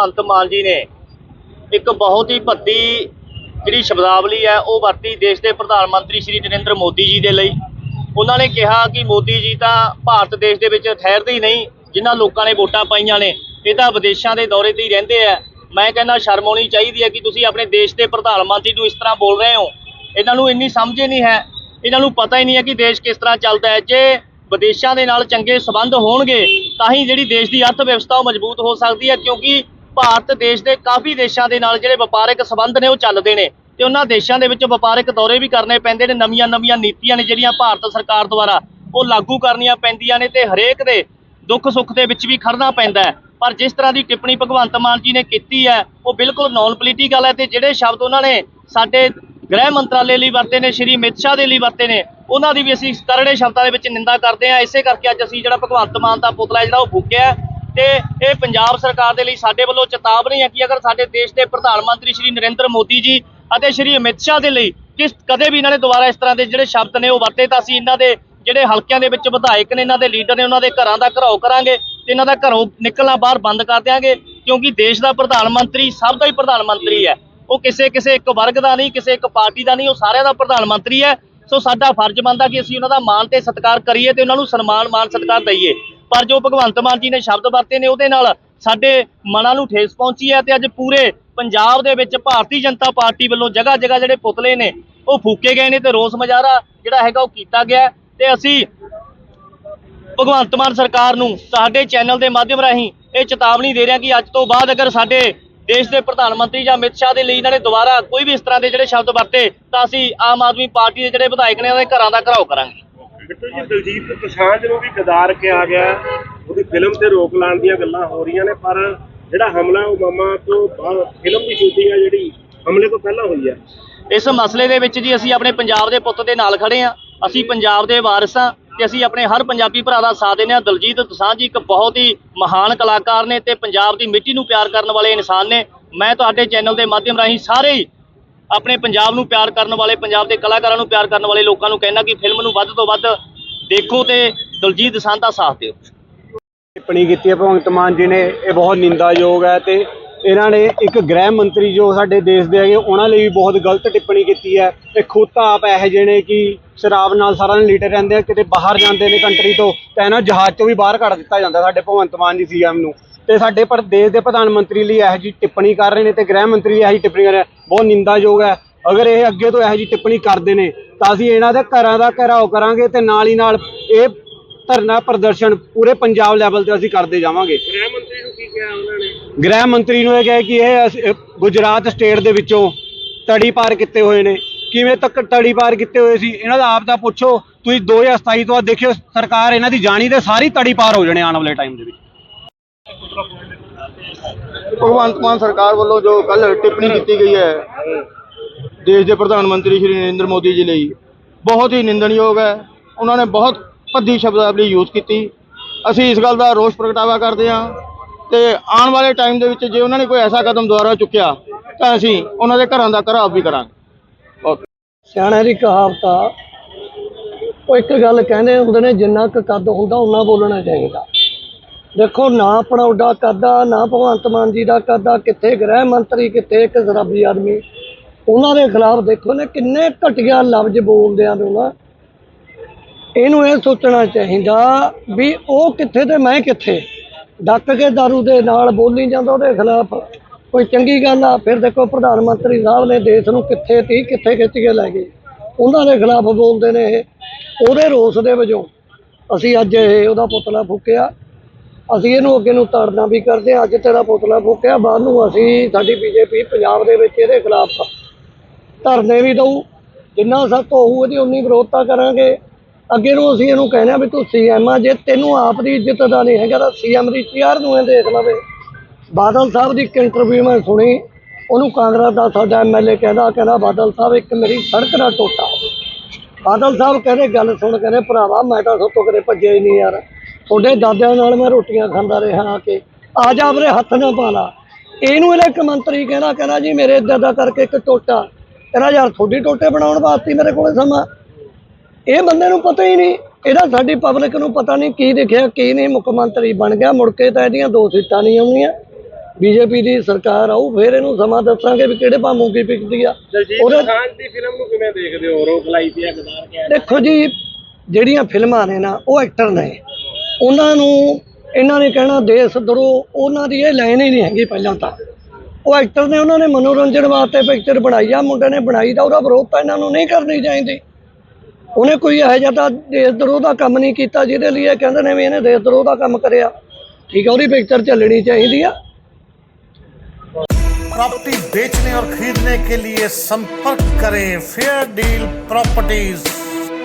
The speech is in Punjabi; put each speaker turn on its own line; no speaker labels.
ਭਗਵੰਤ ਮਾਨ ਜੀ ਨੇ ਇੱਕ ਬਹੁਤ ਹੀ ਭੱਦੀ ਜਿਹੜੀ ਸ਼ਬਦਾਵਲੀ ਹੈ, ਉਹ ਵਰਤੀ ਦੇਸ਼ ਦੇ ਪ੍ਰਧਾਨ ਮੰਤਰੀ ਸ਼੍ਰੀ ਨਰਿੰਦਰ ਮੋਦੀ ਜੀ ਦੇ ਲਈ। ਉਹਨਾਂ ਨੇ ਕਿਹਾ ਕਿ ਮੋਦੀ ਜੀ ਤਾਂ ਭਾਰਤ ਦੇਸ਼ ਦੇ ਵਿੱਚ ਠਹਿਰਦੇ ਹੀ ਨਹੀਂ, ਜਿਨ੍ਹਾਂ ਲੋਕਾਂ ਨੇ ਵੋਟਾਂ ਪਾਈਆਂ ਨੇ, ਇਹ ਤਾਂ ਵਿਦੇਸ਼ਾਂ ਦੇ ਦੌਰੇ ਤੇ ਹੀ ਰਹਿੰਦੇ ਆ। ਮੈਂ ਕਹਿੰਦਾ, ਸ਼ਰਮ ਆਉਣੀ ਚਾਹੀਦੀ ਹੈ ਕਿ ਤੁਸੀਂ ਆਪਣੇ ਦੇਸ਼ ਦੇ ਪ੍ਰਧਾਨ ਮੰਤਰੀ ਨੂੰ ਇਸ ਤਰ੍ਹਾਂ ਬੋਲ ਰਹੇ ਹੋ। ਇਹਨਾਂ ਨੂੰ ਇੰਨੀ ਸਮਝ ਹੀ ਨਹੀਂ ਹੈ। ਇਹਨਾਂ ਨੂੰ ਪਤਾ ਹੀ ਨਹੀਂ ਹੈ ਕਿ ਦੇਸ਼ ਕਿਸ ਤਰ੍ਹਾਂ ਚੱਲਦਾ ਹੈ। ਜੇ ਵਿਦੇਸ਼ਾਂ ਦੇ ਨਾਲ ਚੰਗੇ ਸਬੰਧ ਹੋਣਗੇ, ਤਾਂ ਹੀ ਜਿਹੜੀ ਦੇਸ਼ ਦੀ ਅਰਥ ਵਿਵਸਥਾ ਉਹ ਮਜ਼ਬੂਤ ਹੋ ਸਕਦੀ ਹੈ, ਕਿਉਂਕਿ ਭਾਰਤ ਦੇਸ਼ ਦੇ ਕਾਫੀ ਦੇਸ਼ਾਂ ਦੇ ਨਾਲ ਜਿਹੜੇ ਵਪਾਰਕ ਸਬੰਧ ਨੇ ਉਹ ਚੱਲਦੇ ਨੇ ਤੇ ਉਹਨਾਂ ਦੇਸ਼ਾਂ ਦੇ ਵਿੱਚ ਵਪਾਰਕ ਦੌਰੇ ਵੀ ਕਰਨੇ ਪੈਂਦੇ ਨੇ ਨਵੀਆਂ-ਨਵੀਆਂ ਨੀਤੀਆਂ ਨੇ ਜਿਹੜੀਆਂ ਭਾਰਤ ਸਰਕਾਰ ਦੁਆਰਾ ਉਹ ਲਾਗੂ ਕਰਨੀਆਂ ਪੈਂਦੀਆਂ ਨੇ ਤੇ ਹਰੇਕ ਦੇ ਦੁੱਖ ਸੁੱਖ ਦੇ ਵਿੱਚ ਵੀ ਖੜਨਾ ਪੈਂਦਾ ਹੈ। ਪਰ ਜਿਸ ਤਰ੍ਹਾਂ ਦੀ ਟਿੱਪਣੀ ਭਗਵੰਤ ਮਾਨ ਜੀ ਨੇ ਕੀਤੀ ਹੈ, ਉਹ ਬਿਲਕੁਲ ਨਾਨ ਪੋਲੀਟੀਕਲ ਹੈ ਤੇ ਜਿਹੜੇ ਸ਼ਬਦ ਉਹਨਾਂ ਨੇ ਸਾਡੇ ਗ੍ਰਹਿ ਮੰਤਰਾਲੇ ਲਈ ਵਰਤੇ ਨੇ, ਸ਼੍ਰੀ ਅਮਿਤ ਸ਼ਾਹ ਦੇ ਲਈ ਵਰਤੇ ਨੇ, ਉਹਨਾਂ ਦੀ ਵੀ ਅਸੀਂ ਕਰੜੇ ਸ਼ਬਦਾਂ ਦੇ ਵਿੱਚ ਨਿੰਦਾ ਕਰਦੇ ਹਾਂ। ਇਸੇ ਕਰਕੇ ਅੱਜ ਅਸੀਂ ਜਿਹੜਾ ਭਗਵੰਤ ਮਾਨ ਦਾ ਪੁਤਲਾ ਜਿਹੜਾ ਉਹ ਫੂਕਿਆ ਤੇ ਇਹ ਪੰਜਾਬ ਸਰਕਾਰ ਦੇ ਲਈ ਸਾਡੇ ਵੱਲੋਂ ਚੇਤਾਵਨੀ ਹੈ ਕਿ ਅਗਰ ਸਾਡੇ ਦੇਸ਼ ਦੇ ਪ੍ਰਧਾਨ ਮੰਤਰੀ ਸ਼੍ਰੀ ਨਰਿੰਦਰ ਮੋਦੀ ਜੀ ਅਤੇ ਸ਼੍ਰੀ ਅਮਿਤ ਸ਼ਾਹ ਦੇ ਲਈ ਕਿਸ ਕਦੇ ਵੀ ਇਹਨਾਂ ਨੇ ਦੁਬਾਰਾ ਇਸ ਤਰ੍ਹਾਂ ਦੇ ਜਿਹੜੇ ਸ਼ਬਦ ਨੇ ਉਹ ਵਰਤੇ, ਤਾਂ ਅਸੀਂ ਇਹਨਾਂ ਦੇ ਜਿਹੜੇ ਹਲਕਿਆਂ ਦੇ ਵਿੱਚ ਵਿਧਾਇਕ ਨੇ, ਇਹਨਾਂ ਦੇ ਲੀਡਰ ਨੇ, ਉਹਨਾਂ ਦੇ ਘਰਾਂ ਦਾ ਘਰਾਓ ਕਰਾਂਗੇ ਤੇ ਇਹਨਾਂ ਦਾ ਘਰੋਂ ਨਿਕਲਣਾ ਬਾਹਰ ਬੰਦ ਕਰ ਦਿਆਂਗੇ, ਕਿਉਂਕਿ ਦੇਸ਼ ਦਾ ਪ੍ਰਧਾਨ ਮੰਤਰੀ ਸਭ ਦਾ ਹੀ ਪ੍ਰਧਾਨ ਮੰਤਰੀ ਹੈ। ਉਹ ਕਿਸੇ ਕਿਸੇ ਇੱਕ ਵਰਗ ਦਾ ਨਹੀਂ, ਕਿਸੇ ਇੱਕ ਪਾਰਟੀ ਦਾ ਨਹੀਂ, ਉਹ ਸਾਰਿਆਂ ਦਾ ਪ੍ਰਧਾਨ ਮੰਤਰੀ ਹੈ। ਸੋ ਸਾਡਾ ਫਰਜ਼ ਬਣਦਾ ਕਿ ਅਸੀਂ ਉਹਨਾਂ ਦਾ ਮਾਣ ਤੇ ਸਤਿਕਾਰ ਕਰੀਏ ਤੇ ਉਹਨਾਂ ਨੂੰ ਸਨਮਾਨ ਮਾਨ ਸਤਿਕਾਰ ਦਈਏ। ਪਰ ਜੋ ਭਗਵੰਤ ਮਾਨ ਜੀ ਨੇ ਸ਼ਬਦ ਵਰਤੇ ਨੇ ਉਹਦੇ ਨਾਲ ਸਾਡੇ ਮਨਾਂ ਨੂੰ ਠੇਸ ਪਹੁੰਚੀ ਹੈ ਤੇ ਅੱਜ ਪੂਰੇ ਪੰਜਾਬ ਦੇ ਵਿੱਚ ਭਾਰਤੀ ਜਨਤਾ ਪਾਰਟੀ ਵੱਲੋਂ ਜਗ੍ਹਾ ਜਗ੍ਹਾ ਜਿਹੜੇ ਪੁਤਲੇ ਨੇ, ਉਹ ਫੂਕੇ ਗਏ ਨੇ ਤੇ ਰੋਸ ਮੁਜ਼ਾਹਰਾ ਜਿਹੜਾ ਹੈਗਾ ਉਹ ਕੀਤਾ ਗਿਆ ਹੈ ਤੇ ਅਸੀਂ ਭਗਵੰਤ ਮਾਨ ਸਰਕਾਰ ਨੂੰ ਸਾਡੇ ਚੈਨਲ ਦੇ ਮਾਧਿਅਮ ਰਾਹੀਂ ਇਹ ਚੇਤਾਵਨੀ ਦੇ ਰਿਹਾ ਕਿ ਅੱਜ ਤੋਂ ਬਾਅਦ ਅਗਰ ਸਾਡੇ ਦੇਸ਼ ਦੇ ਪ੍ਰਧਾਨ ਮੰਤਰੀ ਜਾਂ ਅਮਿਤ ਸ਼ਾਹ ਦੇ ਲਈ ਇਹਨਾਂ ਨੇ ਦੁਬਾਰਾ ਕੋਈ ਵੀ ਇਸ ਤਰ੍ਹਾਂ ਦੇ ਜਿਹੜੇ ਸ਼ਬਦ ਵਰਤੇ, ਤਾਂ ਅਸੀਂ ਆਮ ਆਦਮੀ ਪਾਰਟੀ ਦੇ ਜਿਹੜੇ ਵਿਧਾਇਕ ਨੇ, ਉਹਨਾਂ ਦੇ ਘਰਾਂ ਦਾ ਘਰਾਓ ਕਰਾਂਗੇ।
ਬਿੱਟੂ ਜੀ, ਦਲਜੀਤ ਦੋਸਾਂਝ ਨੂੰ ਵੀ ਗਦਾਰ ਕਿਹਾ ਗਿਆ। ਉਹਦੀ ਫਿਲਮ ਤੇ ਰੋਕ ਲਾਉਣ ਦੀਆਂ ਗੱਲਾਂ ਹੋ ਰਹੀਆਂ ਨੇ, ਪਰ ਜਿਹੜਾ ਹਮਲਾ ਉਹ ਤੋਂ ਬਾਅਦ ਫਿਲਮ ਦੀ ਸ਼ੂਟਿੰਗ ਆ ਜਿਹੜੀ ਹਮਲੇ ਤੋਂ ਪਹਿਲਾਂ ਹੋਈ ਹੈ
ਇਸ ਮਸਲੇ ਦੇ ਵਿੱਚ ਜੀ ਅਸੀਂ ਆਪਣੇ ਪੰਜਾਬ ਦੇ ਪੁੱਤ ਦੇ ਨਾਲ ਖੜੇ ਆ ਅਸੀਂ ਪੰਜਾਬ ਦੇ ਵਾਰਿਸ ਹਾਂ ਤੇ ਅਸੀਂ ਆਪਣੇ ਹਰ ਪੰਜਾਬੀ ਭਰਾ ਦਾ ਸਾਥ ਦਿੰਦੇ ਹਾਂ। ਦਲਜੀਤ ਦੋਸਾਂਝ ਜੀ ਇੱਕ ਬਹੁਤ ਹੀ ਮਹਾਨ ਕਲਾਕਾਰ ਨੇ ਤੇ ਪੰਜਾਬ ਦੀ ਮਿੱਟੀ ਨੂੰ ਪਿਆਰ ਕਰਨ ਵਾਲੇ ਇਨਸਾਨ ਨੇ। ਮੈਂ ਤੁਹਾਡੇ ਚੈਨਲ ਦੇ ਮਾਧਿਅਮ ਰਾਹੀਂ ਸਾਰੇ ਹੀ ਆਪਣੇ ਪੰਜਾਬ ਨੂੰ ਪਿਆਰ ਕਰਨ ਵਾਲੇ, ਪੰਜਾਬ ਦੇ ਕਲਾਕਾਰਾਂ ਨੂੰ ਪਿਆਰ ਕਰਨ ਵਾਲੇ ਲੋਕਾਂ ਨੂੰ ਕਹਿਣਾ ਕਿ ਫਿਲਮ ਨੂੰ ਵੱਧ ਤੋਂ ਵੱਧ ਦੇਖੋ ਤੇ ਦਲਜੀਤ ਦੋਸਾਂਝ ਦਾ ਸਾਥ ਦਿਓ।
ਟਿੱਪਣੀ ਕੀਤੀ ਹੈ ਭਗਵੰਤ ਮਾਨ ਜੀ ਨੇ, ਇਹ ਬਹੁਤ ਨਿੰਦਾਯੋਗ ਹੈ ਤੇ ਇਹਨਾਂ ਨੇ ਇੱਕ ਗ੍ਰਹਿ ਮੰਤਰੀ ਜੋ ਸਾਡੇ ਦੇਸ਼ ਦੇ ਹੈਗੇ, ਉਹਨਾਂ ਲਈ ਵੀ ਬਹੁਤ ਗਲਤ ਟਿੱਪਣੀ ਕੀਤੀ ਹੈ। ਤੇ ਖੁਦ ਤਾਂ ਆਪ ਇਹੋ ਜਿਹੇ ਨੇ ਕਿ ਸ਼ਰਾਬ ਨਾਲ ਸਾਰਾ ਦਿਨ ਲੀਟਰ ਰਹਿੰਦੇ ਆ, ਕਿਤੇ ਬਾਹਰ ਜਾਂਦੇ ਨੇ ਕੰਟਰੀ ਤੋਂ, ਤਾਂ ਇਹਨਾਂ ਜਹਾਜ਼ ਤੋਂ ਵੀ ਬਾਹਰ ਕੱਢ ਦਿੱਤਾ ਜਾਂਦਾ ਸਾਡੇ ਭਗਵੰਤ ਮਾਨ ਜੀ ਸੀਐਮ ਨੂੰ। ਤੇ ਸਾਡੇ ਪਰ ਦੇਸ਼ ਦੇ ਪ੍ਰਧਾਨ ਮੰਤਰੀ ਲਈ ਇਹੋ ਜਿਹੀ ਟਿੱਪਣੀ ਕਰ ਰਹੇ ਨੇ ਤੇ ਗ੍ਰਹਿ ਮੰਤਰੀ ਲਈ ਇਹੋ ਜਿਹੀ ਟਿੱਪਣੀ ਕਰ ਰਹੇ ਬਹੁਤ ਨਿੰਦਾਯੋਗ ਹੈ। ਅਗਰ ਇਹ ਅੱਗੇ ਤੋਂ ਇਹੋ ਜਿਹੀ ਟਿੱਪਣੀ ਕਰਦੇ ਨੇ ਤਾਂ ਅਸੀਂ ਇਹਨਾਂ ਦੇ ਘਰਾਂ ਦਾ ਘਰਾਓ ਕਰਾਂਗੇ ਤੇ ਨਾਲ ਹੀ ਨਾਲ ਇਹ ਧਰਨਾ ਪ੍ਰਦਰਸ਼ਨ ਪੂਰੇ ਪੰਜਾਬ ਲੈਵਲ ਤੇ ਅਸੀਂ ਕਰਦੇ ਜਾਵਾਂਗੇ।
ਗ੍ਰਹਿ ਮੰਤਰੀ ਨੂੰ ਕੀ ਕਿਹਾ ਉਹਨਾਂ ਨੇ?
ਗ੍ਰਹਿ ਮੰਤਰੀ ਨੂੰ ਇਹ ਕਿਹਾ ਕਿ ਇਹ ਅਸ- ਗੁਜਰਾਤ ਸਟੇਟ ਦੇ ਵਿੱਚੋਂ ਤੜੀ ਪਾਰ ਕੀਤੇ ਹੋਏ ਨੇ। ਕਿਵੇਂ ਤੱਕ ਤੜੀ ਪਾਰ ਕੀਤੇ ਹੋਏ ਸੀ ਇਹਨਾਂ ਦਾ ਆਪ ਦਾ ਪੁੱਛੋ। ਤੁਸੀਂ 2027 ਤੋਂ ਬਾਅਦ ਦੇਖਿਓ ਸਰਕਾਰ ਇਹਨਾਂ ਦੀ ਜਾਣੀ ਤੇ ਸਾਰੀ ਤੜੀ ਪਾਰ ਹੋ ਜਾਣੇ ਆਉਣ ਵਾਲੇ ਟਾਈਮ ਦੇ ਵਿੱਚ।
ਭਗਵੰਤ ਮਾਨ ਸਰਕਾਰ ਵੱਲੋਂ ਜੋ ਕੱਲ ਟਿੱਪਣੀ ਕੀਤੀ ਗਈ ਹੈ, ਦੇਸ਼ ਦੇ ਪ੍ਰਧਾਨ ਮੰਤਰੀ ਸ਼੍ਰੀ ਨਰਿੰਦਰ ਮੋਦੀ ਜੀ ਲਈ, ਬਹੁਤ ਹੀ ਨਿੰਦਣਯੋਗ ਹੈ। ਉਹਨਾਂ ਨੇ ਬਹੁਤ ਭੱਦੀ ਸ਼ਬਦਾਵਲੀ ਯੂਜ਼ ਕੀਤੀ। ਅਸੀਂ ਇਸ ਗੱਲ ਦਾ ਰੋਸ ਪ੍ਰਗਟਾਵਾ ਕਰਦੇ ਹਾਂ ਤੇ ਆਉਣ ਵਾਲੇ ਟਾਈਮ ਦੇ ਵਿੱਚ ਜੇ ਉਹਨਾਂ ਨੇ ਕੋਈ ਐਸਾ ਕਦਮ ਦੁਬਾਰਾ ਚੁੱਕਿਆ, ਤਾਂ ਅਸੀਂ ਉਹਨਾਂ ਦੇ ਘਰਾਂ ਦਾ ਘਰਾਵ ਵੀ ਕਰਾਂਗੇ। ਓਕੇ।
ਸਿਆਣਿਆਂ ਦੀ ਕਹਾਵਤ ਆ, ਉਹ ਇੱਕ ਗੱਲ ਕਹਿੰਦੇ ਹੁੰਦੇ ਨੇ, ਜਿੰਨਾ ਕੁ ਕੱਦ ਹੁੰਦਾ ਉਹਨਾਂ ਬੋਲਣਾ ਚਾਹੀਦਾ। ਦੇਖੋ, ਨਾ ਆਪਣਾ ਓਡਾ ਕੱਦਾ ਨਾ ਭਗਵੰਤ ਮਾਨ ਜੀ ਦਾ ਕੱਦਾ ਕਿੱਥੇ ਗ੍ਰਹਿ ਮੰਤਰੀ, ਕਿੱਥੇ ਇੱਕ ਜ਼ਰਾਬੀ ਆਦਮੀ। ਉਹਨਾਂ ਦੇ ਖਿਲਾਫ ਦੇਖੋ ਨੇ, ਕਿੰਨੇ ਘਟੀਆ ਲਫ਼ਜ਼ ਬੋਲਦੇ ਆ ਨਾ ਇਹਨੂੰ ਇਹ ਸੋਚਣਾ ਚਾਹੀਦਾ ਵੀ ਉਹ ਕਿੱਥੇ ਤੇ ਮੈਂ ਕਿੱਥੇ। ਡੱਕ ਕੇ ਦਾਰੂ ਦੇ ਨਾਲ ਬੋਲੀ ਜਾਂਦਾ, ਉਹਦੇ ਖਿਲਾਫ ਕੋਈ ਚੰਗੀ ਗੱਲ ਆ। ਫਿਰ ਦੇਖੋ, ਪ੍ਰਧਾਨ ਮੰਤਰੀ ਸਾਹਿਬ ਨੇ ਦੇਸ਼ ਨੂੰ ਕਿੱਥੇ ਤੀ ਕਿੱਥੇ ਖਿੱਚ ਕੇ ਲੈ ਗਏ। ਉਹਨਾਂ ਦੇ ਖਿਲਾਫ ਬੋਲਦੇ ਨੇ ਇਹ। ਉਹਦੇ ਰੋਸ ਦੇ ਵਜੋਂ ਅਸੀਂ ਅੱਜ ਇਹ ਉਹਦਾ ਪੁਤਲਾ ਫੂਕਿਆ। ਅਸੀਂ ਇਹਨੂੰ ਅੱਗੇ ਨੂੰ ਤਾੜਨਾ ਵੀ ਕਰਦੇ ਹਾਂ। ਅੱਜ ਤੇਰਾ ਪੁਤਲਾ ਫੂਕਿਆ, ਬਾਅਦ ਨੂੰ ਅਸੀਂ ਸਾਡੀ ਬੀਜੇਪੀ ਪੰਜਾਬ ਦੇ ਵਿੱਚ ਇਹਦੇ ਖਿਲਾਫ ਧਰਨੇ ਵੀ ਦਊ। ਜਿੰਨਾ ਸਖਤ ਹੋਊ, ਉਹਦੀ ਉਨੀ ਵਿਰੋਧਤਾ ਕਰਾਂਗੇ। ਅੱਗੇ ਨੂੰ ਅਸੀਂ ਇਹਨੂੰ ਕਹਿੰਦੇ ਆ ਵੀ ਤੂੰ ਸੀਐਮ ਆ, ਜੇ ਤੈਨੂੰ ਆਪ ਦੀ ਇੱਜ਼ਤ ਦਾ ਨਹੀਂ ਹੈਗਾ ਤਾਂ ਸੀਐਮ ਦੀ ਚੇਅਰ ਨੂੰ ਇਹ ਦੇਖ ਲਵੇ। ਬਾਦਲ ਸਾਹਿਬ ਦੀ ਇੱਕ ਇੰਟਰਵਿਊ ਮੈਂ ਸੁਣੀ, ਉਹਨੂੰ ਕਾਂਗਰਸ ਦਾ ਸਾਡਾ ਐਮਐਲਏ ਕਹਿੰਦਾ ਕਹਿੰਦਾ ਬਾਦਲ ਸਾਹਿਬ, ਇੱਕ ਮੇਰੀ ਸੜਕ ਦਾ ਟੋਟਾ। ਬਾਦਲ ਸਾਹਿਬ ਕਹਿੰਦੇ, ਗੱਲ ਸੁਣ, ਕਹਿੰਦੇ ਭਰਾਵਾ ਮੈਂ ਤਾਂ ਸੋਤੋਂ ਕਦੇ ਭੱਜਿਆ ਹੀ ਨਹੀਂ ਯਾਰ। ਤੁਹਾਡੇ ਦਾਦਿਆਂ ਨਾਲ ਮੈਂ ਰੋਟੀਆਂ ਖਾਂਦਾ ਰਿਹਾ ਆ ਕੇ। ਆ ਜਾ ਆਪਣੇ ਹੱਥ ਨਾ ਪਾ ਲਾ। ਇਹਨੂੰ ਇਹਦਾ ਇੱਕ ਮੰਤਰੀ ਕਹਿੰਦਾ ਕਹਿੰਦਾ ਜੀ ਮੇਰੇ ਇੱਦਾਂ ਦਾ ਕਰਕੇ ਇੱਕ ਟੋਟਾ। ਕਹਿੰਦਾ ਯਾਰ ਤੁਹਾਡੀ ਟੋਟੇ ਬਣਾਉਣ ਵਾਸਤੇ ਮੇਰੇ ਕੋਲੇ ਸਮਾਂ। ਇਹ ਬੰਦੇ ਨੂੰ ਪਤਾ ਹੀ ਨਹੀਂ। ਇਹਦਾ ਸਾਡੀ ਪਬਲਿਕ ਨੂੰ ਪਤਾ ਨਹੀਂ ਕੀ ਦੇਖਿਆ ਕੀ ਨਹੀਂ। ਮੁੱਖ ਮੰਤਰੀ ਬਣ ਗਿਆ ਮੁੜ ਕੇ ਤਾਂ ਇਹਦੀਆਂ ਦੋ ਸੀਟਾਂ ਨਹੀਂ ਆਉਣੀਆਂ ਬੀਜੇਪੀ ਦੀ ਸਰਕਾਰ ਆਊ ਫਿਰ ਇਹਨੂੰ ਸਮਾਂ ਦੱਸਾਂਗੇ ਵੀ ਕਿਹੜੇ ਭਾਅ ਮੂੰਗੀ ਵਿਕਦੀ ਆ। ਉਹਦੇ-
ਦੋਸਾਂਝ ਦੀ ਫਿਲਮ ਨੂੰ ਕਿਵੇਂ ਦੇਖਦੇ ਹੋ? ਰੋਕ ਲਾਈ ਤੇ ਗਦਾਰ ਕਿਹਾ
ਦੇਖੋ ਜੀ ਜਿਹੜੀਆਂ ਫਿਲਮਾਂ ਨੇ ਨਾ ਉਹ ਐਕਟਰ ਨੇ। ਉਹਨਾਂ ਨੂੰ ਇਹਨਾਂ ਨੇ ਕਹਿਣਾ ਦੇਸ਼ ਦਰੋ ਉਹਨਾਂ ਦੀ ਇਹ ਲਾਈਨ ਹੀ ਨਹੀਂ ਹੈਗੀ ਪਹਿਲਾਂ ਤਾਂ ਉਹ ਐਕਟਰ ਨੇ ਉਹਨਾਂ ਨੇ ਮਨੋਰੰਜਨ ਵਾਸਤੇ ਪਿਕਚਰ ਬਣਾਈ ਆ ਮੁੰਡੇ ਨੇ ਬਣਾਈ ਦਾ ਉਹਦਾ ਵਿਰੋਧ ਤਾਂ ਇਹਨਾਂ ਨੂੰ ਨਹੀਂ ਕਰਨੀ ਚਾਹੀਦੀ ਉਹਨੇ ਕੋਈ ਇਹੋ ਜਿਹਾ ਤਾਂ ਦੇਸ਼ ਦਰੋਹ ਦਾ ਕੰਮ ਨਹੀਂ ਕੀਤਾ ਜਿਹਦੇ ਲਈ ਇਹ ਕਹਿੰਦੇ ਨੇ ਵੀ ਇਹਨੇ ਦੇਸ਼ ਦਰੋਹ ਦਾ ਕੰਮ ਕਰਿਆ ਠੀਕ ਹੈ ਉਹਦੀ ਪਿਕਚਰ ਚੱਲਣੀ ਚਾਹੀਦੀ ਆ
प्रॉपर्टी बेचने और खरीदने के लिए संपर्क करें फेयर डील प्रॉपर्टीज